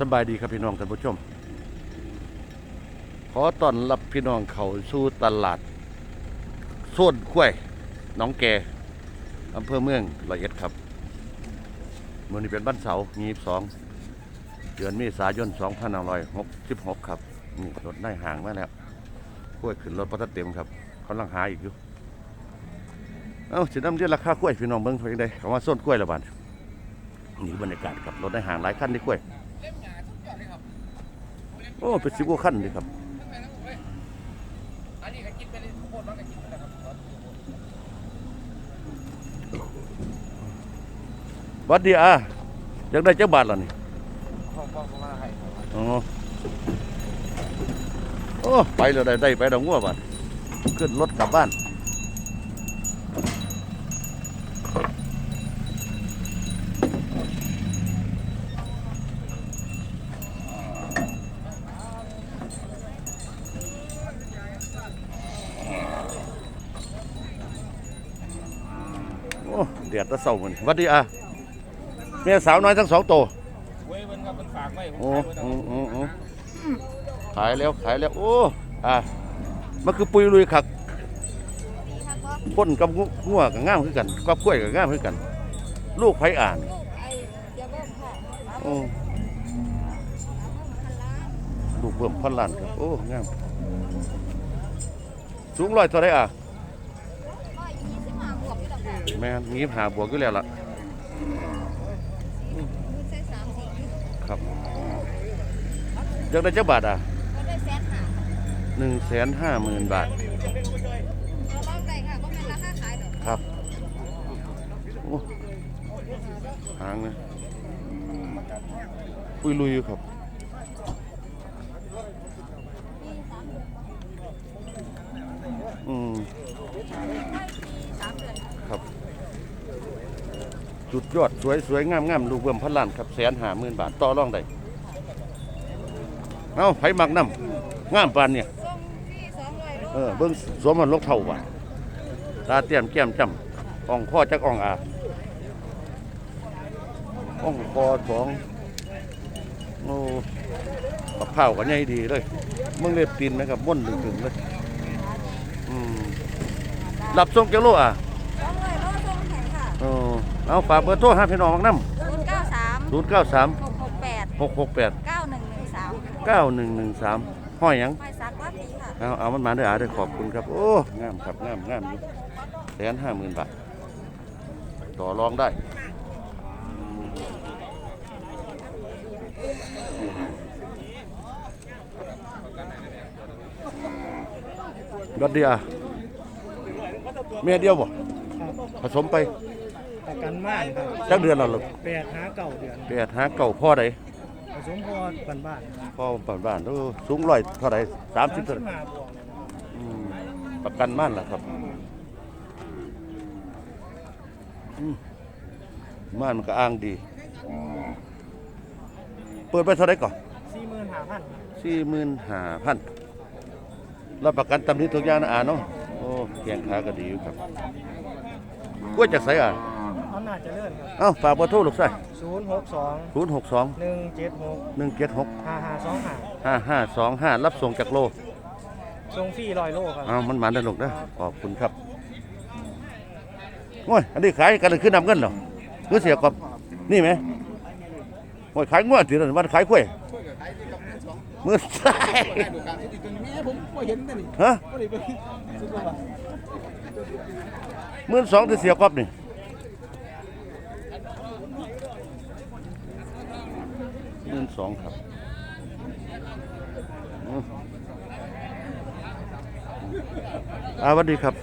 สบายดีครับพี่น้องท่านผู้ชม ขอต้อนรับพี่น้องเข้าสู่ตลาดโซนกล้วยน้องแกอำเภอเมืองร้อยเอ็ดครับมื่อนี้เป็นบ้านเสาร์ยี่สองเดือนเมษายน2566 ครับ นี่รถได้ห่างมาแล้วกล้วยขึ้นรถปทัดเต็มครับกำลังหาอีกอยู่เอ้าสิน้ำเรียนราคากล้วยพี่น้องเบิ่งเพียงใดเขามาส้นกล้วยละบาดนี่บรรยากาศครับรถได้ห่างหลายคันที่กล้วย โอ้เป็นสิบกว่าขั้นเลยครับอันนี้ก็กินไปเลยทุกคนว่าก็กินไปแล้วครับหวัดดีอะอยากได้เจ้าบาทล่ะนี่พ่อพ่อพ่อมาให้อ๋อโอ้ไปแล้วได้ได้ไปดอกงัวบาทขึ้นรถกลับบ้านโอ้เดือดแตะเศร้ามันหวัดดีอะแม่สาวน้อยทั้งสองโตวเว้ยมันก็มันฝากไว้ผมโอ้ขายไว้โอ้โอ้โอ้ขายแล้วขายแล้วโอ้อะมันคือปุยลุยขักพ่นกับงัวกับง่ามคือกันกับกล้วยกับง่ามคือกัน ลูกไผอ่านลูกไอ้เดี๋ยวเบิ่มค่ะโอ้ลูกเบิ่มพันล้านครับโอ้งามสูงร้อยเท่าไรอะ ร้อยยี่สิบห้าบวกอยู่ดอกค่ะ แม่นงีบหาบวกอยู่แล้วล่ะมือใส่สามสี่ครับจักได้จักบาทอะก็ได้แสนห้าหนึ่งแสนห้าหมื่นบาทเราลองได้ค่ะก็เป็นราคาขายดอกครับโอ้หางนะปุยลุยอยู่ครับอืมสามเดือน ครับ จุดยอดสวยสวยงามงามลูกเบิ่มพันล้านครับแสนหาหมื่นบาทต่อรองได้เอ้าไผมักน้ำงามปานเนี่ยส่งที่สองร้อยโลเออเบิ่งสวมมันลกเท่าว่ะตาเตรียมแก้มจำอ่องข้อจักอ่องอาอ่องคอสองโอ้กับข้าวกันใหญ่ดีเลยมึงเล็บตีนไหมครับม่วนถึงๆเลยอืมรับส่งเจ้าโลอะสองร้อยโลส่งแข่งค่ะ เออเอาฝากเบอร์โทรหาพี่น้องบักน้ศูนย์เก้าสามำศูนย์เก้าสามหกหกแปดหกหกแปดเก้าหนึ่งหนึ่งสามเก้าหนึ่งหนึ่งสามห้อยหยังไม่ซักว่าปีค่ะ เอาเอามันมาเด้ออาเด้อขอบคุณครับ โอ้งามครับงามงามอยู่แสนห้าหมื่นบาท ต่อรองได้รถเดียวเมียเดียวบ่ผสมไป ประกันม่านครับจักเดือนแล้วลูกแปดหาเก่าเดือนแปดหาเก่าพ่อใดผสมพอบ้านบ้านพ่อบ้านบ้านๆโอ้สูงร้อยเท่าใดสามสิบเท่าใดห้าบวกอืมประกันม่านล่ะครับอืมม่านมันก็อ้างดี เปิดไปเท่าไหรก่อน สี่หมื่นห้าพันสี่หมื่นห้าพันรับประกันตำหนิทุกอย่างนะอ่าเนาะ โอ้แข่งขาก็ดีอยู่ครับกล้วยจากไสอะ เขาน่าจะเลื่อนครับเอ้าฝากเบอร์โทรลูกไส้ศูนย์หกสองศูนย์หกสองหนึ่งเจ็ดหกหนึ่งเจ็ดหกห้าห้าสองห้าห้าห้าสองห้ารับส่งจากโลทรงฟรีลอยโลครับ เอามันมันได้ลูกนะขอบคุณครับโอ้ยอันนี้ขายกันเลยขึ้นนำเงินเหรอหรือเสียกอบนี่ไหมโอ้ยขายงวดถือวันขายกล้วยมือใส่ได้ดูการที่ติดตัวนี้ผมไม่เห็นนะนี่ฮะ ก็เลยไปซื้อมามื่นสองถือเสียกอบนี่ มื่นสองครับอืมอ่าสวัสดีครับ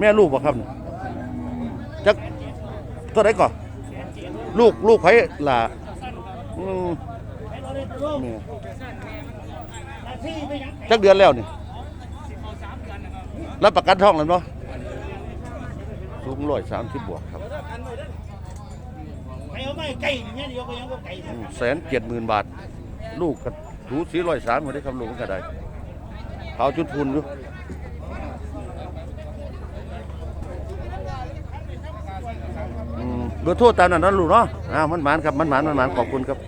แม่ลูกบ่ครับนี่จักเท่าไหรก่อนลูกลูกไผล่ะอืมนี่จักเดือนแล้วนี่รับประกันท้องแล้วเนาะสูงร้อยสามสิบบวกครับไม่ เอาไม่ไก่เนี่ยเดียวก็ยังก็ไก่แสนเจ็ดหมื่นบาท ลูกกับถูสีร้อยสามมาได้ครับลูกมันก็ได้เขาจุดทุนอยู่อืมเบอร์โทรตามนั้นนะลูกเนาะอ่ามันหมานครับ มันหมานมันหมานขอบคุณครับ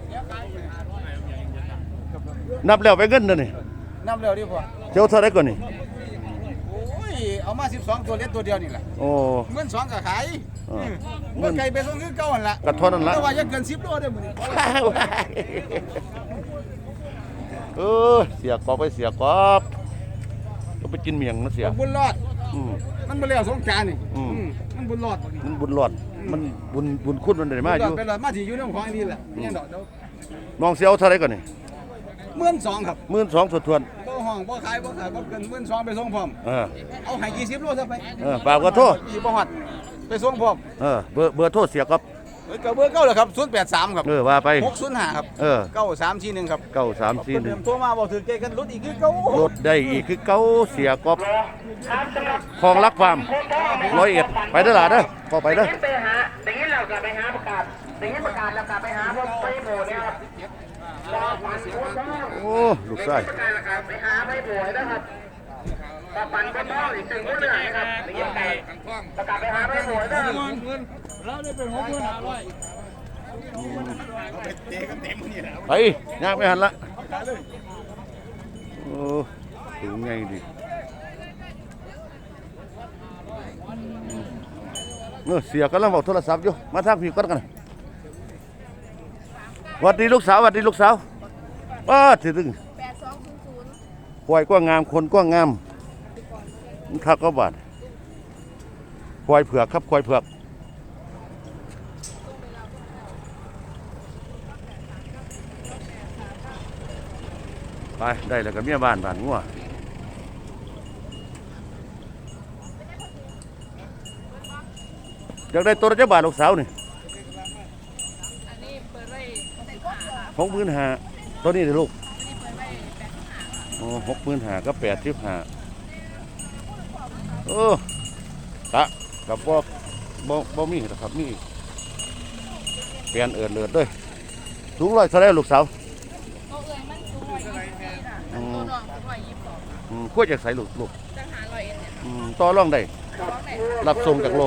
นับแล้วไปเงินเด้อนี่น้ำเร็วดิพ่อเจ้าเท่าไหร่ก่อนนี่โอ้ย เอามา 12 ตัวเล็กตัวเดียวนี่แหละโอ้ เงินสองก็ขายอ่าเงินไก่ไปส่งคือเก่าหั่นล่ะก็เท่านั้นล่ะ แต่ว่าอย่าเกิน10โลเด้อมื้อนี้เออเสียกอบไปเสียกอบก็ไปกินเมียงนะเสียบุญรอด อืม มันบ่แล้วสงกรารนี่อืม อืมมันบุญรอดบ่นี่มันบุญรอด มันบุญบุญคุณมันได้มาอบุญรอดยู่เป็นรอดมาที่อยู่ในของอันนี้แหละเนี่ยดอกเดี๋ยวน้องเสียวเท่าไหร่ก่อนนี่หมื่นสองครับหมื่นสองส่วนทวนบ่ ห้องบ่ขายบ่ขายบ่เกินหมื่นสองไปส่งพร้อมเออเอาให้20โลซะไปเออฝากขอโทษอีบ่ฮอดไปส่งพร้อมเออเบอร์เบอร์โทษเสียกอบเอ้ยก็เบอร์เก่าเลยครับ083ครับเออว่าไป605ครับเออ9341ครับเก้าสามสี่คนหนึ่เดิงมโทรมาบอกถือเกกันรถอีกคือเก่ารถได้อีกคือเก้าเสียกอบคลองรักฟาร์มร้อยเอ็ดไปเด้อหล่ะเด้อพอไปเด้อไปหาอย่างนี้เรากลับไปหาประกาศอย่างนี้ประกาศเรากลับไปหาพวกไปโบเนี่ยครับรอฝันคนท้อง โอ้ลูกชายประกาศเรากลับไปหาไปโบยนะครับตาปันคนท้องอีกถึงคนเหนื่อยนะครับอย่างนี้ประกาศประกาศไปหาไปโบยนะครับไปย่างไม่หันละโอ้ถึงไงดิเออเสียกำลังบอกโทรศัพท์อยู่มาทางพี่ก่อนกันหวัดดีลูกสาวหวัดดีลูกสาว ป้าถึงถึงแปดสองศูนย์ศูนย์ควายกว้างงามคนกว้างงามมันคักก็บาดควายเผือกครับควายเผือกไปได้แล้วกับเมียบ้านบ้านงัวอยากได้ตัวละเจ้าบาทลูกสาวนี่อันนี้เปิดไว้สิบห้าค่ะหกหมื่นห้า ตัวนี้เลยลูกอันนี้เปิดไว้แปดสิบห้าค่ะอ๋อหกหมื่นห้าก็แปดสิบห้าโอ้กะกับบ่บ่บ่มีหรอกครับมีเปลี่ยนเอินเลือดด้วยสูงร้อยเท่าไรลูกสาวตัวเอ่ยมันสูงร้อยยี่สิบสี่ค่ะอืมตัวน้องสูงร้อยยี่สิบสองอืมขั้วจากใสลูกลูกจังหาร้อยเอ็ดเนี่ยอืมต่อรองได้ ร้องไหนรับส่งจากโล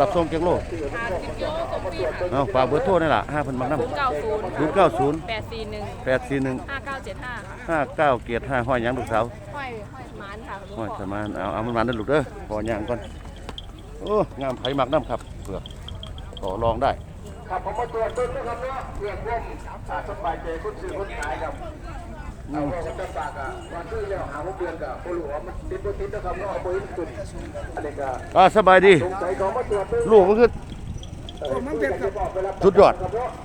รับส่งจากโลหาสิบโยตรงพี่ค่ะเอาฝากเบอร์โทรนี่ล่ะห้าพันบาทน้ำศูนย์เก้าศูนย์ศูนย์เก้าศูนย์แปดสี่หนึ่งแปดสี่หนึ่งห้าเก้าเจ็ดห้าค่ะห้าเก้าเกียรติห้าห้อยหยังลูกสาวห้อยห้อยหมานค่ะลูกห้อยพ่อสมานเอาเอามันมาเด้อลูกเด้อพอย่างก่อนโอ้งามไผ่หมักน้ำครับเผือกต่อรองได้ครับผมมาตรวจต้นนะครับเนาะเพื่อนร่วมอ่าสบายใจคนซื้อคนขายครับ เอาว่าจะฝากอะวันซื้อแล้วหาว่าเดือนกับผู้หลวงมันติดบ่ติดนะครับเนาะเอาไปขึ้นอันนี้ก็อ่าสบายดี สงสัยเขามาตรวจลูกมันคือผมมันเบ็ดครับสุดยอด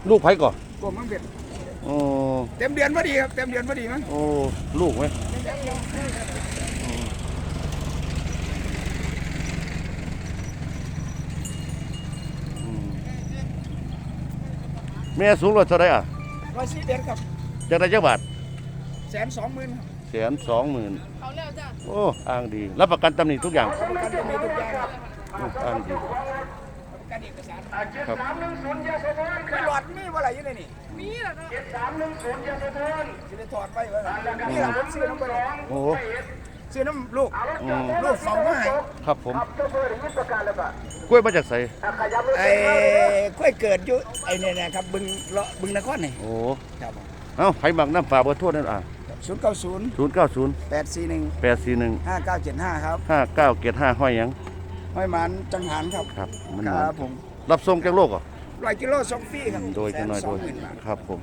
ลูกไผ่ก่อนผมมันเบ็ดโอ้เต็มเดือนพอดีครับเต็มเดือนพอดีมั้งโอ้ลูกไหมแม่สูงร้อยเท่าไรอะร้อยสี่เดือนครับจากได้จักบาท แสนสองหมื่นครับแสนสองหมื่นเขาเร็วจ้ะโอ้อ้างดีรับประกันตำหนิทุกอย่างประกันจะมีทุกอย่างครับอืมอ้างดีประกันเอกสารครับสามหนึ่งศูนย์ยาสะท้อนคไม่รับหลอดมีว่าอะไรอยู่ในนี่มีเหรอเนาะเจ็ดสามหนึ่งศูนย์ยาสะท้อนจะได้ถอดไปว่านี่แหละผมซื้อน้ำไปโอ้ซื้อน้ำลูกอืมลูกเฝ้ามาให้ครับผมครับเจ้าเพื่อนยึดประกันแล้วก็กล้วยมาจากไสขยับรถไอ้ค่อยเกิดอยู่ไอ้เนี่ยนะครับบึงเลาะบึงนครนี่โอ้ครับ เอ้าไผ่หมักน้ำฝากเบอร์โทษนั่นอะ ศูนย์เก้าศูนย์ศูนย์เก้าศูนย์แปดสี่หนึ่งแปดสี่หนึ่งห้าเก้าเจ็ดห้าครับห้าเก้าเกียรติห้าห้อยหยังห้อยหมันจังหันครับครับมันคหวารับนผมรับส่งจากโลกเหรอะร้อยกิโลสองฟรีครับโดยจะน้อยแสโดสยงหมื่นบาทครับผม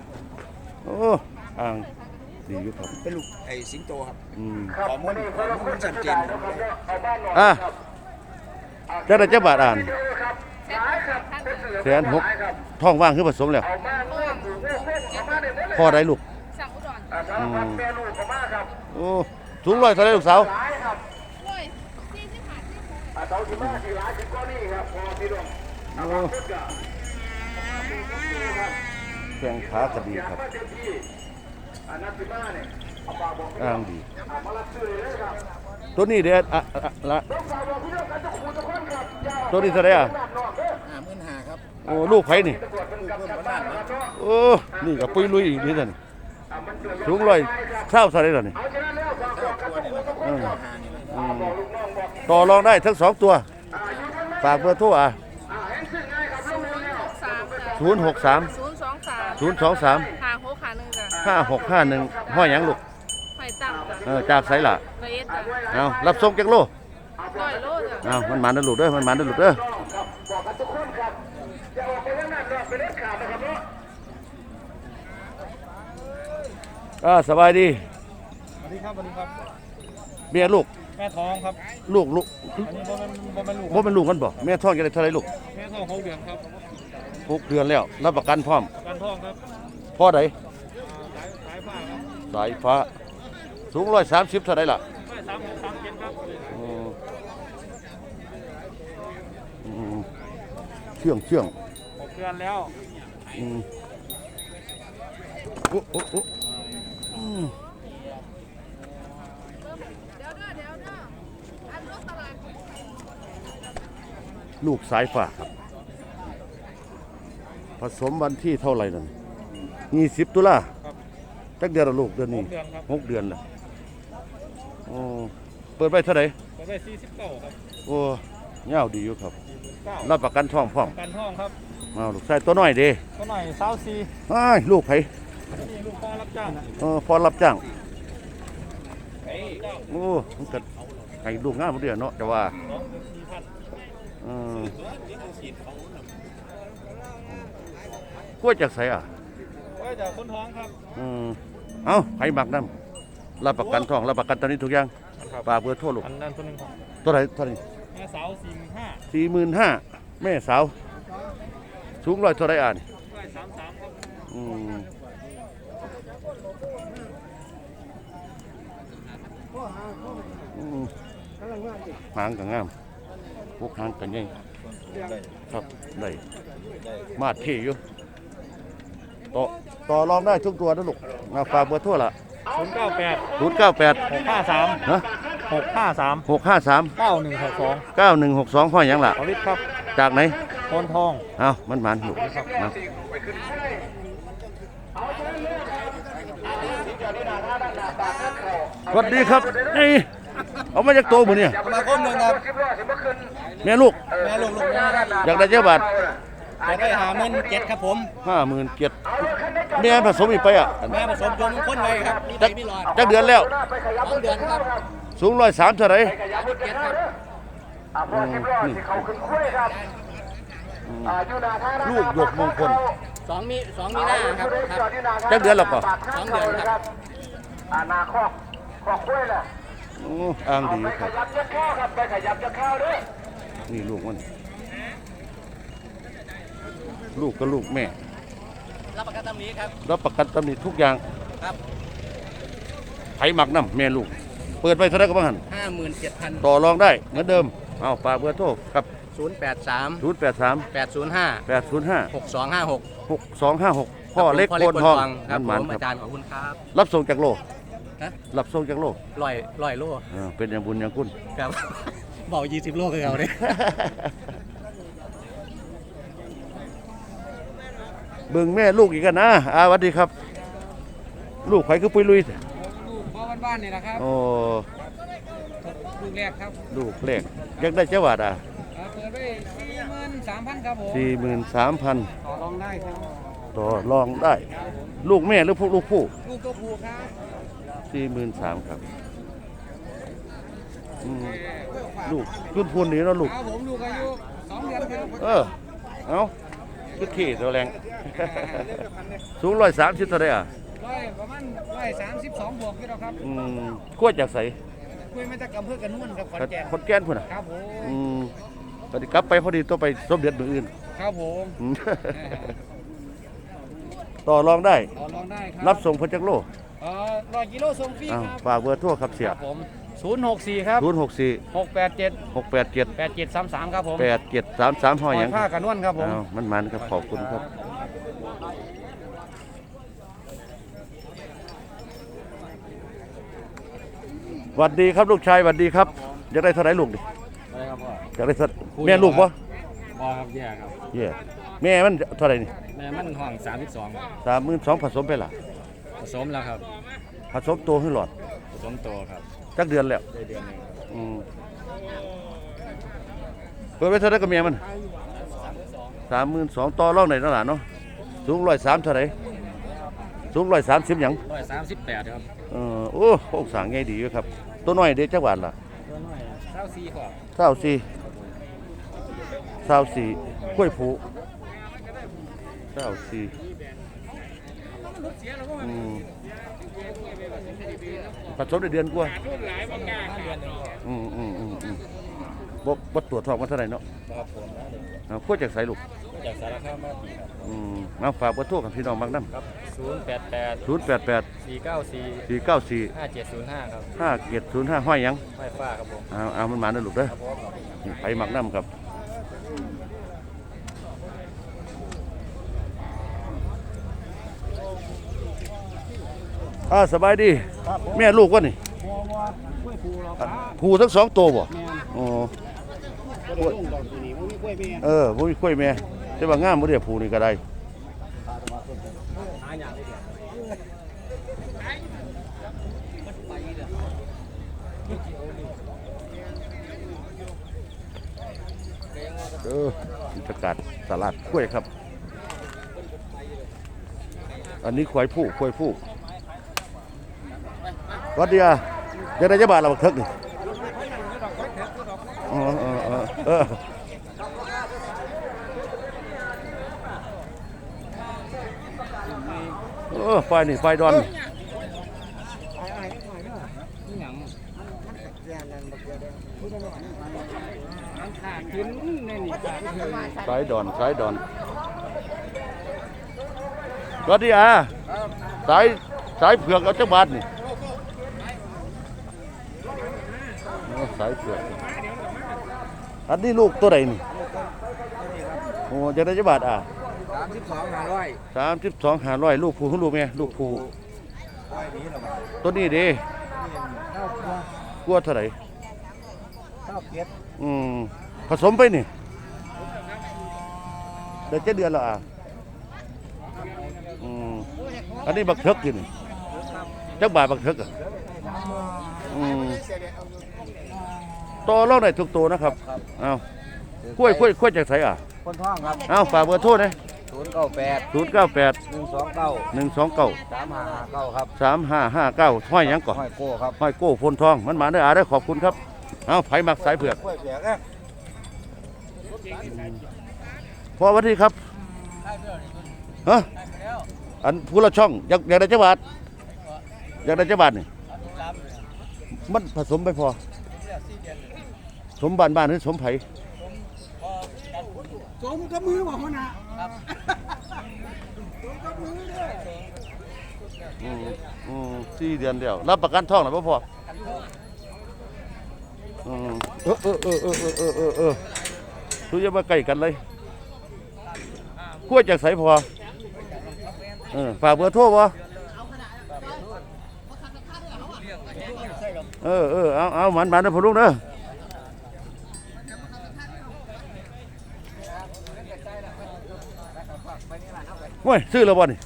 โอ้อ่างดีอยู่ครับเป็นลูกไอ้สิงโตครับอืมข้อมูลข้อมูลชัดเจนครับอะจะได้เจ้าบาทอ่านแสนหกท่านหนึ่งแสนหกท้องว่างคือผสมแล้วพ่อได้ลูก สั่งอุดรอืมโอ้สูงร้อยเท่าไรลูกสาวร้อยสี่สิบห้าสิบหกเสาสิบห้าสี่ร้อยสิบก้อนนี่ครับพอพี่น้องโอ้แข้งขาก็ดีครับมาเต็มที่อันนั้นสิบห้าเนี่ยเอาฝากบอกอ่างดีเอามารับซื้อเลยครับตัวนี้เด็ดอะอะละต้องฝากบอกพี่น้องกันทุกคนทุกคนครับอย่าตัวนี้เท่าไรอะหลาดนอกเด้อห้าหมื่นห้าครับโอ้ลูกไผ่นี่ ตำรวจเป็นกับกับบ้านนะครับเนาะ โอ้นี่กับปุ้ยลุยอีกนี่ท่านอ่ามันเกิด สูงร้อยเท่าเท่าไรล่ะนี่เอาฉะนั้นแล้วฝากบอกกันทุกคนทุกคนครับอ่าบอกลูกน้องบอกต่อรองได้ทั้งสองตัวอ่าอยู่ทางนั้นฝากเบอร์โทรอะอ่าแห้งซึ่งง่ายครับลงเร็วแล้วสามจ้ะศูนย์หกสามศูนย์สองสามศูนย์สองสามหาหกขาหนึ่งจ้ะอ่าห้าหกห้าหนึ่งห้อยหยังลูกไฟตั้งจ้ะเออจากไสล่ะไฟเอสจ้ะเอารับส่งจักโลร้อยโลจ้ะเอามันหมานเด้อลูกเด้อมันหมานเด้อลูกเด้อ บอกกันทุกคนครับอย่าออกไปยังนั้นไปเด็ดขาดนะครับเนาะ อ่าสบายดีสวัสดีครับสวัสดีครับ เมียลูกแม่ท้องครับ ลูกลูกอันนี้บ่แม่นบ่แม่นลูกบ่เป็นลูกกันบ่แม่ท้องจะได้เท่าไหรลูกแม่ท้องหกเดือนครับหกเดือนแล้วรับประกันพร้อมการท้องครับพ่อใดสายสายผ้าครับสายฟ้า สูงร้อยสามสิบเท่าไหรล่ะสายสามหกสามเจ็ดครับอืมอืมเชื่องเชื่องหกเดือนแล้วอืมโอ้โอ้โอ้ ลาดลูกสายฟ้าครับ ผสมวันที่เท่าไหร่นั่นยี่สิบตุลาครับจักเดือนละลูกเดือนหนี้กเดือนครับ หกเดือนละโอ้เปิดไปเท่าไหร่ก็ได้สี่สิบเก้าครับโอ้เงาวดีอยู่ครับ เก้ารับประกันท้องพร้อมการท้องครับ เอาลูกชายตัวน้อยเด้ก็หน่อยสาวซีอ้ายลูกไผ นี่ลูกพ่อรับจ้างเออพอรับจ้างเอ้ยเก้าโอ้มันก็ให้ลูกงามบ่เดือนเนาะแต่ว่าสองเป็นสี่พันเออกล้วยจากไสอะไว้จากคนท้องครับ อืมเอ้าไผมักนํรับประกันท้องรับประกันตอนนี้ทุกอย่างครับ ฝากเบอร์โทรลูกอันนั้นตัวหนึงครับตัวไหนเท่านี้แม่สาวสี่หมื่นห้าสี่หมื่นห้าแม่สาว สูงร้อยเท่าไรอ่านร้อยสามสามครับอืมอืม หางกังามพวกหางกันยังครับได้มาดที่อยู่ต่อต่อรองได้ทุกตัวนะลูกมาฝากเบอร์โทรละศูนย์เก้าแปดศูนย์เก้าแปดหกห้าสามฮะหกห้าสามหกห้าสามเก้าหนึ่งหกสองเก้าหนึ่งหกสองห้อยหยังล่ะอวิทย์ครับ จากไหนโคนทองเอามันมันลูกมาสวัสดีครับนี่ เอามาจากโตหมือเนี่ยมาคมหนึ่งครับแม่ลูกแม่ลูกลูกแม่อยากได้เจ้าบาทจะได้หาเงินเจ็ดครับผมห้าหมื่นเจ็ดแม่ผสมอีกไปอะแม่ผสมโยมคนไว้ครับมีจักมีหลอดจักเดือนแล้วสองเดือนครับสูงร้อยสามเท่าไหรเจ็ดครับอืมนี่อืมลูกหยกมงคลสองมีสองมีหน้าครับครับจักเดือนแล้วก็สองเดือนครับอาณาคอกคอกกล้วยแหละ โอ้อ้างดีไปคขรับ ยับจะข้าวครับไปขยับจะข้าวด้วยนี่ลูกมัน ลูกก็ลูกแม่ รับประกันตำนี้ครับ รับประกันตำหนิทุกอย่างครับ ไผหมักน้ำแม่ลูก เปิดไปเท่าไหรก็บ้างหันห้าหมื่นเจ็ดพันต่อรองได้เหมือนเดิม เอาฝากเบอร์โทรครับศูนย์แปดสาม0 8 3แปดศูนย์ห้า8 0 5หกสองห้าหก6 2 5 6 พ่อเล็กโคนทองครับผมันมๆคอารับจารย์ขอบคุณครับ รับส่งจากโล ฮะรับส่งจากโลลอยลอยโลเออเป็นอย่างบุญอย่างคุณครับ เบายี่สิบโลคือเขาเนี่ยเบิ่งแม่ลูกอีกกันนะอาสวัสดีครับ ลูกไผคือปุยลุยลูกพ่อบ้านๆนี่แหละครับโอ้ลูกแรกครับลูกเล็กอยากได้เจ้าบาทอะเปิดไว้สี่หมื่นสามพันครับผมสี่หมื่นสามพันต่อรองได้ครับต่อรองได้ ลูกแม่หรือพวกลูกผู้ลูกตัวผู้ครับ สี่หมื่นสามครับอืมลูกขึ้นพูนนี้เนาะลูก ครับผมลูกอายุสองเดือนครับเออ เอาคือขี่ตัวแรง สูงร้อยสามสิบเท่าไหรอะร้อยประมาณร้อยสามสิบสองบวกอยู่แล้วครับอืมขั้วจากใสคุยมาจากอำเภอกันนุ่นครับขอนแก่นคนแก่นพุ่นอะ ครับผมอืมพอดีกลับไปพอดีต้องไปสมเด็จมืออื่นครับผมอืมต่อรองได้ ต่อรองได้ครัรับส่งพระจักรโลเอ่อร้อยกิโลส่งฟรีอ้าวครับฝากเบอร์โทรครับเสียครับผมศูนย์หกสี่ครับศูนย์หกสี่หกแปดเจ็ดหกแปดเจ็ดแปดเจ็ดสามสามครับผมแปดเจ็ดสามสามห้อยหยังผ้ากันนวลครับผมอ้าวมันมันครับขอบคุณครับ หวัดดีครับลูกชายหวัดดีครับอยากได้เท่าไหรลูกดิอะไรครับพ่อ อยากได้สักแม่ลูกปะบอครับแย่ครับเย่แม่มันเท่าไหรนี่แม่มันห้องสามสิบสองสามหมื่นสองผสมไปละ ผสมแล้วครับ ผสมตัวให้หลอดผสมโตครับจักเดือนแล้วได้เดือนหนึงอืมเปิดไว้เท่าไหรกับเมียมันสามหมื่นสองต่อรองไหนอยนั่นหละเนาะสูงร้อยสามเท่าไหรสูงร้อยสามสิบหยังร้อยสามสิบแปดครับเออโอ้โครงสร้างใหญ่ดีอยู่ครับ ตัวน้อยเด็กจักบาทล่ะตัวน้อยเก้าสี่ขวบเศร้าสี่เศร้าสี่กล้วยผูเศร้าสี่อืม ผสมในเดือนกว่าอืมอืมอืมอืมบ่บ่ตรวจทองมาเท่าไหร่เนาะครับผมเอาขั้วจากไสลูกจากสารคามมาปีครับอืมเอาฝากเบอร์โทรกับพี่น้องบางน้ครับศูนย์แปดแปดศูนย์แปดแปดสี่เก้าสี่สี่เก้าสี่ห้าเจ็ดศูนย์ห้าครับห้าเจ็ดศูนย์ห้าห้อยยังไฟฟ้าครับผม เอาเอามันมาเด้อลูกเด้อไปหมักน้ำครับ อ่าสบายดีแม่ลูกวะนี่ผู้ผูทั้งสองตัวบ่แม่อ้ลงอผู้มีกล้วยเออผมีกล้วยแม่แต่ว่างามบ่ได้ผูนี่ก็ได้เอออิทกาศสลัดกล้วยครับ อันนี้ควายผู้ควายผู้ วัดเดียจะได้จะบาทเราบักเทิกนี่อ๋อเออเออเออเออไฟนี่ไฟดอนนี่ขาดขึ้นในนี่ขาดขึ้นสายดอนสายดอนวัดเดียสายสายเผือกเอาจักบาทนี่โอ้ สายเผือกอันนี้ลูกตัวใดนี่โอ้จะได้จักบาทอะสามสิบสองห้าร้อยสามสิบสองหาร้อยลูกผู้ของลูกแม่ลูกผู้ตัวนี้เด้เก้าตัวกลัวเท่าไหร่เก้าเจ็ดอืมผสมไปนี่เดือนเจ็ดเดือนและอะอืมอันนี้บักเทิกกินจักบาทบักเทิกอะอืม ต่อรองได้ทุกตัวนะครับเอากล้วยกล้วยกล้วยจากไสอะคนท้องครับเอาฝากเบอร์โทรนะศูนย์เก้าแปดศูนย์เก้าแปดหนึ่งสองเก้าหนึ่งสองเก้าสามห้าเก้าครับสามห้าห้าเก้าห้อยหยังก่อนห้อยโก้ครับห้อยโก้พลทองมันมาได้ออาได้อขอบคุณครับเอาไผมักสายเผือกกล้วยเปียกนะพอวันที่ครับฮะอันผู้ละช่องอยากอยากได้จักบาทอยากได้จักบาทนี่มันผสมไปพอ สมบ้านบ้านหรือสมไผสมกับมือว่าหัน้าสมกับมือเด้ออืมอืมที่เดือนเดียวรับประกันท่องหรือเปล่าพ่ออืมเออเออเออเออเออเออเออทุกอย่ามาใกล้กันเลยขั้วจากใสายพอเออฝากเบอร์โทรวะเออเออเอาเอาหมันหมันนะพ่อลุงเนอะ เว้ยซื้อแล้วบ่นี่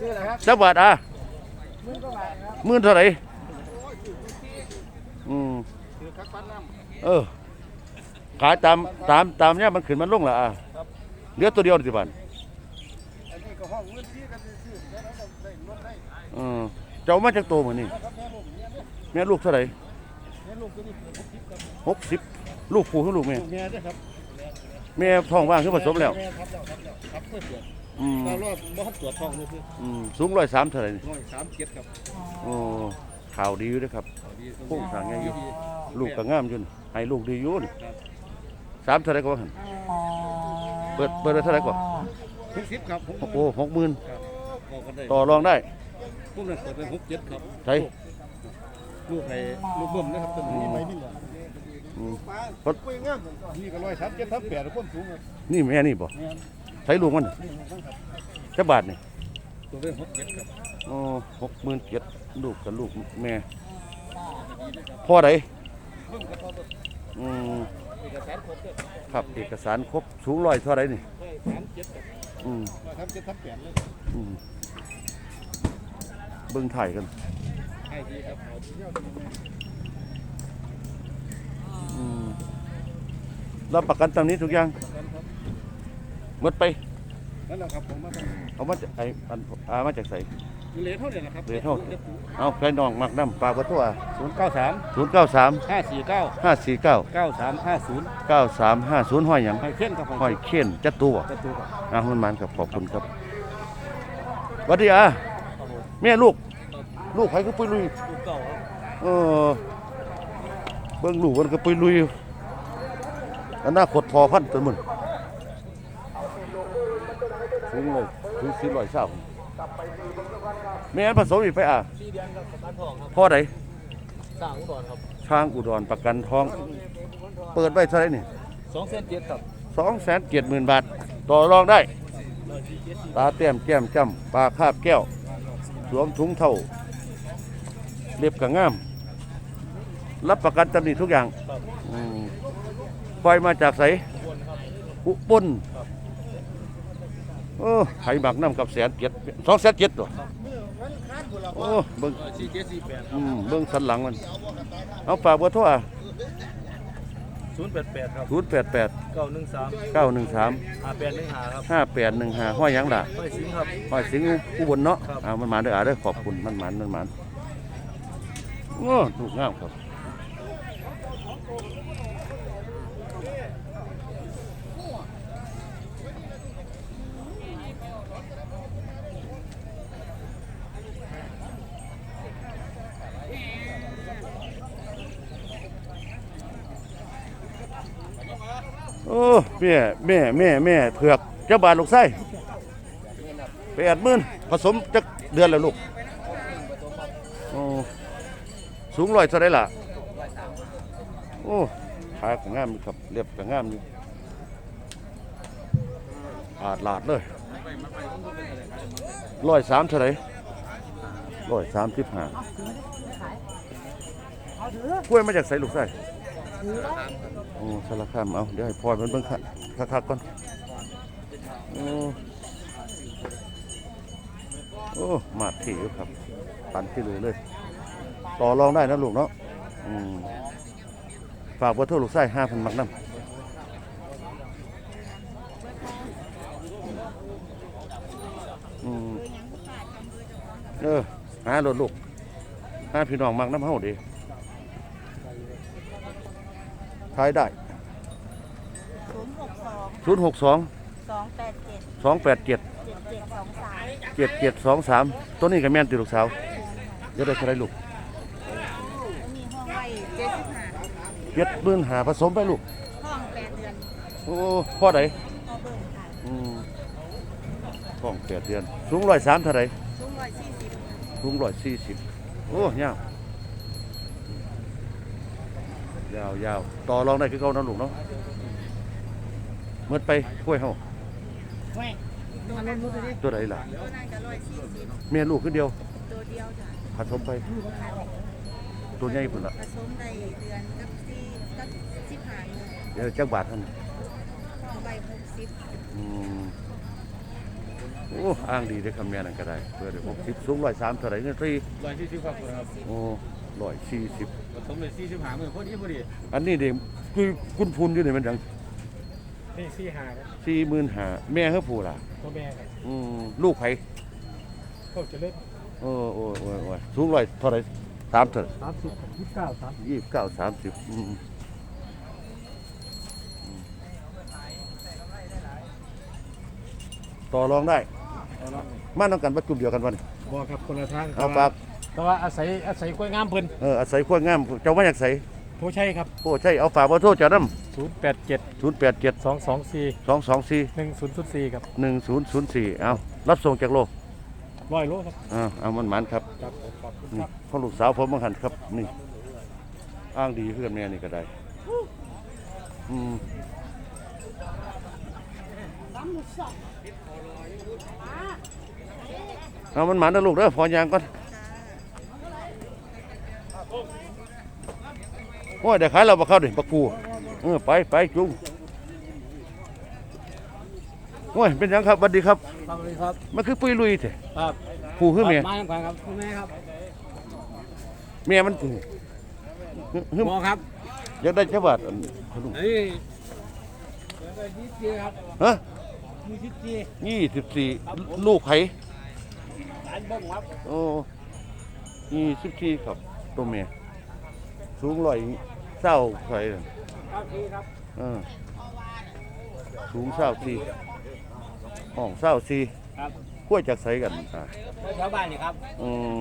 ชื่ออะไรครับจักบาทอะหมื่นเท่าไหร่อืมเออ ขายตามตามตามเนี่ยมันขึ้นมันลงละอะเหลือตัวเดียวนี่สิบันอันนี้ก็ห้องเงินที่กันซื้อแล้วเราได้ลดได้เออเจ้ามาจากโตเหมือนนี่แม่ลูกเท่าไหร่แม่ลูกตัวนี้ผมคิดกับหกสิบลูกผู้คือลูกแม่แม่ด้วยครับแม่ท้องว่างคือผสมแล้ว แม่ครับแล้วครับแล้วครับเพื่อเปลี่ยนอืมเรารอดบ่ทันตรวจท้องเลยคืออืมสูงร้อยสามเท่าไหร่นี่ร้อยสามเจ็ดครับโอ้ข่าวดีอยู่เด้วยครับโค้งสร้างไงอยู่ลูกก็งามอยุ่นให้ลูกดีอยู่นี่สามเท่าไหร่ก็ว่าหั่นเปิดเปิดไว้เท่าไหร่ก่อนหกสิบครับผมโอ้หกหมื่นบอกกันได้ต่อรองได้ พวกนั้นเปิดเป็นหกเจ็ดครับใช่ ลูกไอ้ลูกเบิ่มนะครับตัวนี้ไม่นี่หรออืม ปลาคุยงามนี่ก็ร้อยสามเจ็ดทับแปดคนสูงครับนี่แม่นี่บ่ใช้ลูกมันจะบาทนี่ตัวเป็นหกเจ็ดครับอ๋อหกหมื่นเจ็ดลูกกับลูกแม่พ่อไหนอืมครับเอกสารครบสูงร้อยเท่าไรนี่ร้อยสามเจ็ดครับอืมร้อยสามเจ็ดทับแปดเลยอืมเบิ่งถ่ายกันให้ดีครับอืมรับประกันตามนี้ทุกอย่าง หมดไปนั่นแหละครับผมมาทำเอามาจากไอ้อันอามาจากใสผเหลือเท่าเดิมนะครับเหลือเท่าเอาใครน้องมักน้ำปลากระตัวศูนย์เก้าสามศูนย์เก้าสามห้าสี่เก้าห้าสี่เก้าเก้าสามห้าศูนย์เก้าสามห้าศูนย์ห้อยหยังให้เข้มครับผมห้อยเขียนจัดตัวประตูครับอะมันมันครับขอบคุณครับสวัสดีอะแม่ลูก ลูกใครก็ไปลุยลูกเก่าครับเออเบิ่งลูกมันก็ไปลุยอนาคตพอพันตัวมึง ถึงเลยถึงสี่ร้อยเศร้าแม่นผสมอีกไปอะสี่เดือนครับประกันทองครับพ่อใดสร้างก่อนครับช้างอุดรประกันทอง เปิดไว้เท่าไหรนี่สองเส้นเจ็ดครับสองแสนเจ็ดหมื่นบาท ต่อรองได้ ตาเต้มแก้มจ้ำปากคาบแก้ว สวมถุงเท่า เรียบกระง่าม รับประกันตำหนิทุกอย่างอืมปล่อยมาจากไสอุบล โอ้ไข่บักน้ำกับแสนเจ็ดสองแสนเจ็ดตัวโอ้เบิ่งสี่เจ็ดสี่แปดอืมเบิ่งสันหลังมัน เอาฝากเบอร์โทรศูนย์แปดแปดครับศูนย์แปดแปดเก้าหนึ่งสามเก้าหนึ่งสามห้าแปดหนึ่งหาครับห้าแปดหนึ่งห้าห้อยหยังล่ะไม่สิงครับห้อยสิงห์อุบลเนาะครับเอามันมาเด้ออาเด้อขอบคุณมันหมันมันหมันโอ้ถูกงามครับ โอ้ แม่แม่แม่แม่เผือกเจ้าบาทลูกไส้แปดหมื่นผสมจักเดือนแล้วลูกโอ้สูงร้อยเท่าไรล่ะโอ้ขายของงามอยู่ครับเรียบของงามอยู่อาดลาดเลยร้อยสามเท่าไรร้อยสามสิบห้ากล้วยมาจากไสลูกไส้ โอ้สารคามเอาเดี๋ยวให้พลอยมันเบิ่งคักคักๆก่อนโอ้โอ้มาถี่ครับปันที่เลยเลย ต่อรองได้นะลูกเนาะอืมฝากเบอร์โทรลูกไส้ห้าพันมักน้ำเออหาโหลดลูกห้าพี่น้องมักน้ำเฮาดี ขายได้ ศูนย์หกสองศูนย์หกสองสองแปดเจ็ดสองแปดเจ็ดเจ็ดเจ็ดสองสามเจ็ดเจ็ดสองสามตัวนี้กับแม่นติลูกสาวเดี๋ยวได้เท่าไรลูกมีห้องไว้เจ็ดสิบห้าเจ็ดหมื่นหาผสมไปลูก ห้องแปดเดือนโอ้พ่อไหนพอเบิ่งค่ะอืมท้องแปดเดือน สูงร้อยสามเท่าไรสูงร้อยสี่สิบ สูงร้อยสี่สิบโอ้ยาว ยาวยาวต่อรองได้คือเขานะลูกเนาะเมื่อไปกล้วยเฮาตัวนั้นมุดเลยตัวไหนล่ะตัวนั้นก็ร้อยสี่สิบแม่ลูกขึ้นเดียว ตัวเดียวจ้ะผสมไป ตัวใหญ่พุ่นละผสมได้เดือนกับสี่กับสิบห้าเงินเดี๋ยวจักบาทท่านห้องใบหกสิบอืมโอ้อ้างดีได้อคำแม่นั่นก็ได้เพื่อเดี๋ยวหกสิบสูงร้อยสามเท่าไหร่เงินฟรีร้อยสี่สิบครับครับโอ้ ร้อยสี่สิบผสมเลยสี่สิบหาหมื่นพอดีพอดีอันนี้เด็กคือคุณพูนอยู่นี่มันจังนี่สี่หาครับสี่หมื่นหาแม่เฮาผู้ล่ะพ่อแม่ครับอืมลูกไผโคตรเจริญโอ้โอ้โอ้โอ้สูงร้อยเท่าไหร่สามเท่าไหร่สามสิบยี่สิบเก้าสามยี่สิบเก้าสามสิบอืมต่อรองได้ มาต้องกันประจุมเดียวกันวันนี้บอกครับคนละทางเอาปาก แต่ว่าอาศัยอาศัยกล้วยงามเพิ่นเอออาศัยขั้วงามเจ้ามาจากไสผู้ใช่ครับ โอ้ใช่เอาฝากมาโทษเจ้าน้ศูนย์แปดเจ็ดำศูนย์แปดเจ็ดสองสองสี่สองสองสี่หนึ่งศูนย์ศูนย์สี่ครับหนึ่งศูนย์ศูนย์สี่เอารับส่งจากโลกร้อยโลครับอ่าเอามันหมันครับครับผมขอบคุณนี่ครับพ่อลูกสาวผมบังหันครับนี่ อ้างดีเพื่อนแม่นี่ก็ได้อืมเอามันหมันนะลูกเด้อพอยางก่อน โอ้ยเดี๋ยวขายเราบักเข้าดิบักกูเออไปไปจุงโอ้ยเป็นยังครับสวัสดีครับสวัสดีครับมันคือปุยลุยเถอะครับผู้คือเมียมาอย่างไรครับคุณแม่ครับเมียมันผู้ฮึ่มมอครับอยากได้จักบาทอันขนมเฮ้ยยี่สิบครับฮะยี่สิบยี่สิบสี่ลูกไผ่ออันบ่งครับโอ้ยี่สิบทีครับตัวเมีย สูงร้อยเศร้าไข่ครับพี่ครับเออสูงเศร้าทีห้องเศร้าทีครับกล้วยจากใสกันอ่าแถวบ้านนี่ครับ อืม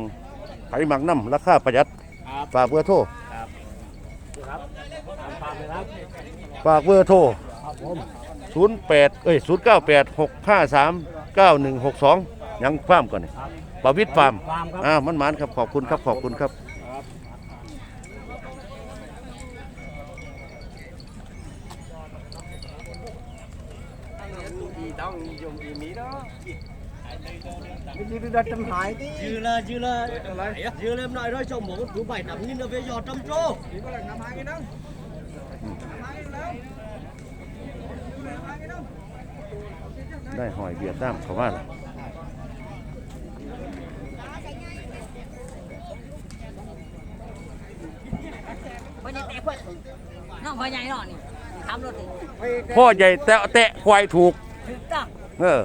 ไผหมักน้ำราคาประหยัดครับฝากเบอร์โทรครับครับตามฟาร์มเลยครับฝากเบอร์โทรครับผม08เอ้ย098 653 9162ยังฟาร์มก่อนนี่ครับปาวิทย์ฟาร์มฟาร์มครับ อ่ามันหมานครับขอบคุณครับขอบคุณครับ ครับ Đi ra trăm hải tí. dư là dư là dư là em nói rồi chồng một thứ bảy năm nhưng là về giò trăm trô ได้หอยเบียดน้ำเขาว่าล่ะวันนี้แต่คนน้องพ่อใหญ่เนาะนี่ขับรถนี่พ่อใหญ่แตะแตะควายถูกถูกต้องเออ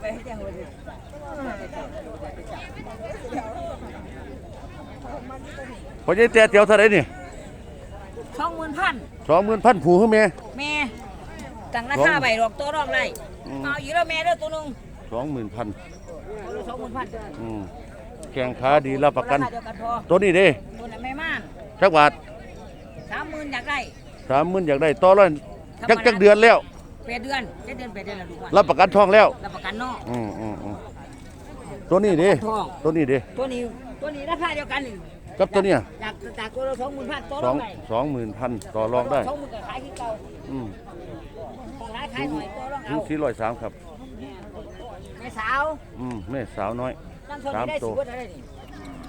ไปให้แจ้งเลย พ่ อใหญ่แตะเตียวเท่าไหรนี่สองหมื่นพันสองหมื่นพันผูขึ้นแม่แม่ตั้งราคาใบดอกตัวรองไรเอาอยู่แล้วแม่เด้อตัวหนึงสองหมื่นพันสองหมื่นพันอืมแข่งขาดีรับประกัน ราคาเดียวกันพอตัวนี้เด้ตัวนั้นไม่ม่านจักบาทสามหมื่นอยากได้สามหมื่นอยากได้ต่อร้อยจักจักเดือนแล้ว แปดเดือนเจ็ดเดือนแปดเดือนละลูกว่ารับประกันทองแล้ว รับประกันเนาะ อืมอืมอืมตัวนี้เด้ทอง ตัวนี้เด้ตัวนี้ตัวนี้ราคาเดียวกันนี่ กับตัวเนี้ยจากจากตัวละสองหมื่นพันตัวสรอองงไรสองหมื่นพันต่อรองได้ สองหมื่นก็ขายที่เก่าอืมของร้านขายหน่อยตัวรองดูเอาสี่ร้อยสามครับ แม่สาวอืมแม่สาวน้อย นั่นเท่านี้ได้สามตัสิวบวัอะไรนี่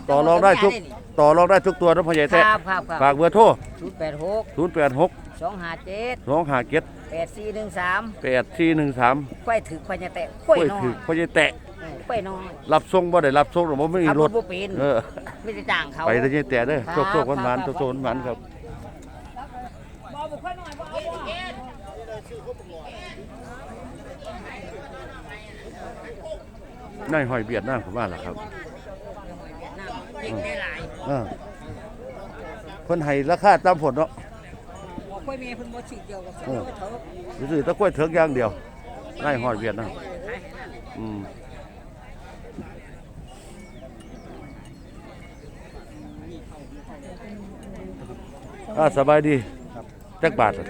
ต่อรองได้ทุก ต่อรองได้ทุกตัวนะพ่อใหญ่คแท้รับครับครับฝากเบอร์โทรศูนย์แปดหกศูนย์แปดหกสองห้าเจ็ดสองห้าเจ็ดแปดสี่หนึ่งสามแปดสี่หนึ่งสามควายถือควายจะแตะควายค่อยน้อถืยอพ่อใหญ่แตะ เออควายน้อยรับส่งบ่ได้รับส่งหรอกบ่มีขับรรถถบ่เป็นเออ ไม่ได้จ้างเขา ไปได้ยังแต่เด้อครับโชคโชคหวานๆครับโชคๆหวานๆครับบ่บ่ควายน้อยบ่เอาบ่นายหอยเบียดหน้าผมว่าล่ะครับเด็กได้หลายเออเพิ่นให้ราคาตามผลเนาะบ่ควายแม่เพิ่นบ่ชื่อเกี่ยวกับเออเถอะรู้สึกตะกล้วยเถิงอย่างเดียวนายหอยเบียดนะอืม อ่าสบายดีจักบาทอะ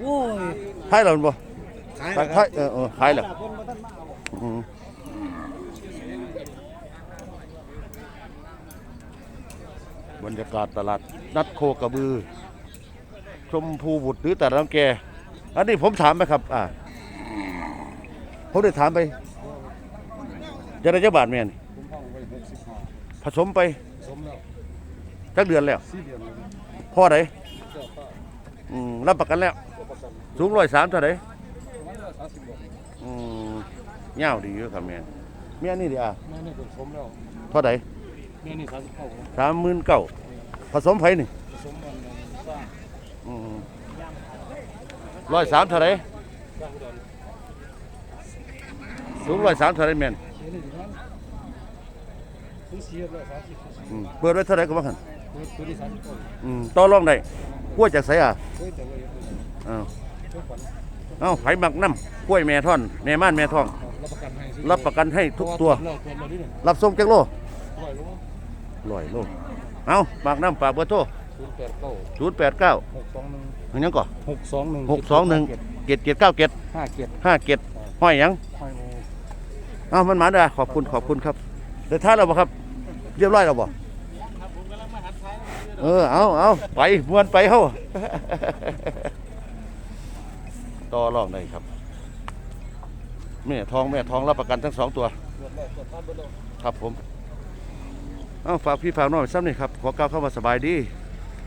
โอ้ยขายแล้วบ่ขายขายขายเออเออขายแล้วอืมบรรยากาศตลาดนัดโคกระบือ ชมพูบุตรหรือแต่ลำแก อันนี้ผมถามไปครับ อ่าผมได้ถามไปจะได้จักบาทแม่นผมห้องไว้หกสิบห้าผสมไปสมแล้วจักเดือนแล้ว สี่เดือนแล้ว พ่อไดเจ้าป้าอืมรับประกันแล้วตัวประกันสูงร้อยสามเท่าไดประมาณสามสิบกว่าอืมเงาวดีอยู่ครับแม่นแม่นี่ดิอะแม่นี่เป็นสมแล้วเท่าไดแม่นี่สามสิบเก้าสามหมื่นเก้าผสมไผนี่ผสมมันสร้างอืมร้อยสามเท่าไดสร้างอุดรสูงร้อยสามเท่าไดแม่นแม่นี่ ประมาณถึงสี่เดือนแล้วสามสิบอืมเปิดไว้เท่าไดก็ว่าหันตัวนี้สามสิบเก้าอืมต่อรองได้กล้วยจากไสอะเฮ้ยแต่เลยเอ้าเจ้าขวัญเอ้าไผหมักน้ำกล้วยแม่ท่อนแม่ม่านแม่ทอง รับประกันให้รับประกันให้ทุกตัวเราตัวเราดิเนี่ยรับส่งจักโลร้อยโลร้อยโลเอาหมักน้ำฝากเบอร์โทรศูนย์แปดเก้าศูนย์แปดเก้าหกสองหนึ่งยังก่อนหกสองหนึ่งหกสองหนึ่งเจ็ดเจ็ดเก้าเจ็ดห้าเจ็ดห้าเจ็ดห้อยหยัง ห้อยโมเอามันมาเด้อขอบคุณขอบคุณครับเดี๋ยวท้ายเราบ่ครับ เรียบร้อยแล้วบ่เออเอาเอาไปมวนไปเฮาต่อรองได้ครับ แม่ทองแม่ทองรับประกันทั้งสองตัว ครับผม เอาฝากพี่ฝากน้องไปซ้ำนี่ครับ ขอกล่าวเข้ามาสบายดี